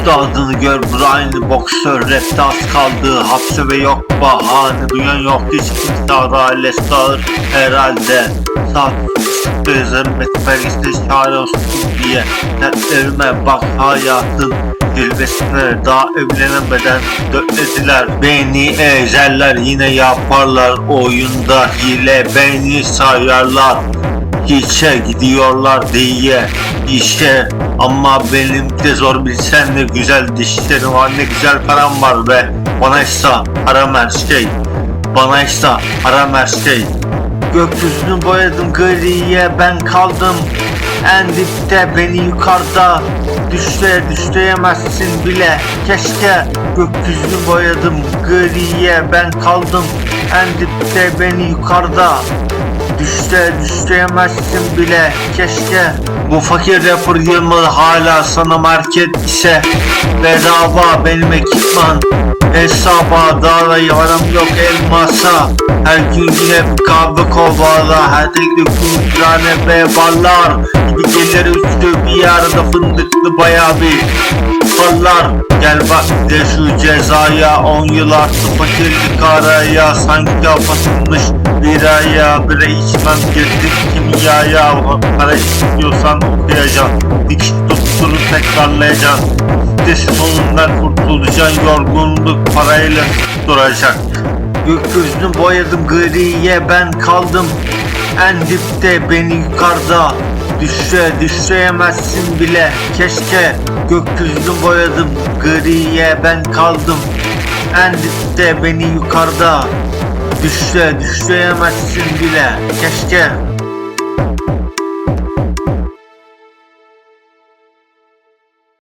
Üstadını gör Brian boksör rapte az kaldı Hapse ve yok bahane Duyan yok. Hiç kimse aile sağır herhalde. Sağ Gözüm etmelisin çare olsun diye. Dertlerime bak hayatın Zirvesine daha evlenemeden dötlediler Beni ezerler yine yaparlar Oyunda hile. Beni sayarlar Hiçe gidiyorlar diye. İşe ama benim de zor bilsen de güzel dişlerim var ne güzel param var be. Bana ise haram her şey bana ise haram her şey Gökyüzünü boyadım griye ben kaldım. En dipte beni yukarıda. Düşle düşleyemezsin bile. Keşke gökyüzünü boyadım griye ben kaldım. En dipte beni yukarıda Düşte düşleyemezsin bile keşke. Bu fakir rapper yılmalı hala sana market ise. Bedava benim ekipman Hesaba dağla yaram yok elmasa. Her gün yine kahve kovala Her tek gün tane ve barlar Gibi gelir üstü bir arada fındıklı baya bir Fallar Gel bak de şu cezaya 10 yıl arttı fakirlik araya Sanki kapatılmış bir aya Bire içmem girdik kimyaya Para istiyorsan okuyacaksın Dikiş tutturup tekrarlayacaksın Sitesi sonundan kurtulacaksın Yorgunluk parayla duracak Gökyüzünü boyadım griye ben kaldım En dipte beni yukarıda Düşe düşeyemezsin bile. Keşke gökyüzünü boyadım griye ben kaldım. En dipte beni yukarıda. Düşe düşeyemezsin bile. Keşke